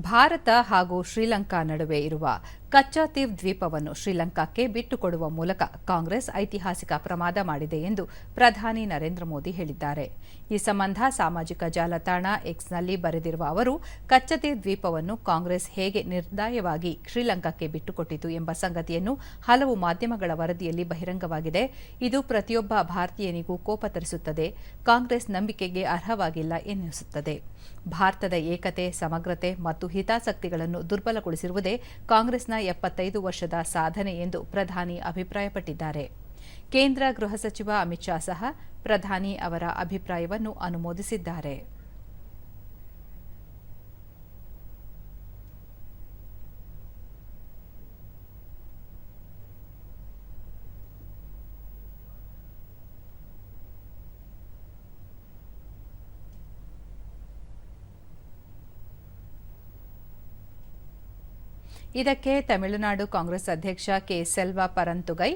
ಭಾರತ ಹಾಗೂ ಶ್ರೀಲಂಕಾ ನಡುವೆ ಇರುವ ಕಚ್ಚಾತೀವ್ ದ್ವೀಪವನ್ನು ಶ್ರೀಲಂಕಾಕ್ಕೆ ಬಿಟ್ಟುಕೊಡುವ ಮೂಲಕ ಕಾಂಗ್ರೆಸ್ ಐತಿಹಾಸಿಕ ಪ್ರಮಾದ ಮಾಡಿದೆ ಎಂದು ಪ್ರಧಾನಿ ನರೇಂದ್ರ ಮೋದಿ ಹೇಳಿದ್ದಾರೆ. ಈ ಸಂಬಂಧ ಸಾಮಾಜಿಕ ಜಾಲತಾಣ ಎಕ್ಸ್ನಲ್ಲಿ ಬರೆದಿರುವ ಅವರು ಕಚ್ಚತೀವ್ ದ್ವೀಪವನ್ನು ಕಾಂಗ್ರೆಸ್ ಹೇಗೆ ನಿರ್ದಾಯವಾಗಿ ಶ್ರೀಲಂಕಾಕ್ಕೆ ಬಿಟ್ಟುಕೊಟ್ಟಿತು ಎಂಬ ಸಂಗತಿಯನ್ನು ಹಲವು ಮಾಧ್ಯಮಗಳ ವರದಿಯಲ್ಲಿ ಬಹಿರಂಗವಾಗಿದೆ. ಇದು ಪ್ರತಿಯೊಬ್ಬ ಭಾರತೀಯನಿಗೂ ಕೋಪ ತರಿಸುತ್ತದೆ, ಕಾಂಗ್ರೆಸ್ ನಂಬಿಕೆಗೆ ಅರ್ಹವಾಗಿಲ್ಲ ಎನ್ನಿಸುತ್ತದೆ. ಭಾರತದ ಏಕತೆ, ಸಮಗ್ರತೆ ಮತ್ತು ಹಿತಾಸಕ್ತಿಗಳನ್ನು ದುರ್ಬಲಗೊಳಿಸಿರುವುದೇ ಕಾಂಗ್ರೆಸ್ನ ಎಪ್ಪತ್ತೈದು ವರ್ಷದ ಸಾಧನೆ ಎಂದು ಪ್ರಧಾನಿ ಅಭಿಪ್ರಾಯಪಟ್ಟಿದ್ದಾರೆ. ಕೇಂದ್ರ ಗೃಹ ಸಚಿವ ಅಮಿತ್ ಶಾ ಸಹ ಪ್ರಧಾನಿ ಅವರ ಅಭಿಪ್ರಾಯವನ್ನು ಅನುಮೋದಿಸಿದ್ದಾರೆ. ಇದಕ್ಕೆ ತಮಿಳುನಾಡು ಕಾಂಗ್ರೆಸ್ ಅಧ್ಯಕ್ಷ ಕೆ ಸೆಲ್ವಾ ಪರಂತುಗೈ,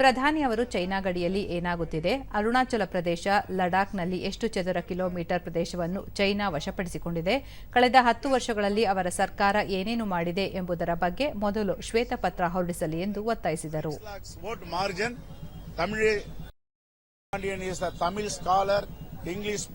ಪ್ರಧಾನಿ ಅವರು ಚೈನಾ ಗಡಿಯಲ್ಲಿ ಏನಾಗುತ್ತಿದೆ, ಅರುಣಾಚಲ ಪ್ರದೇಶ ಲಡಾಖ್ನಲ್ಲಿ ಎಷ್ಟು ಚದರ ಕಿಲೋಮೀಟರ್ ಪ್ರದೇಶವನ್ನು ಚೈನಾ ವಶಪಡಿಸಿಕೊಂಡಿದೆ, ಕಳೆದ ಹತ್ತು ವರ್ಷಗಳಲ್ಲಿ ಅವರ ಸರ್ಕಾರ ಏನೇನು ಮಾಡಿದೆ ಎಂಬುದರ ಬಗ್ಗೆ ಮೊದಲು ಶ್ವೇತಪತ್ರ ಹೊರಡಿಸಲಿ ಎಂದು ಒತ್ತಾಯಿಸಿದರು. ಇಂಗ್ಲಿಷ್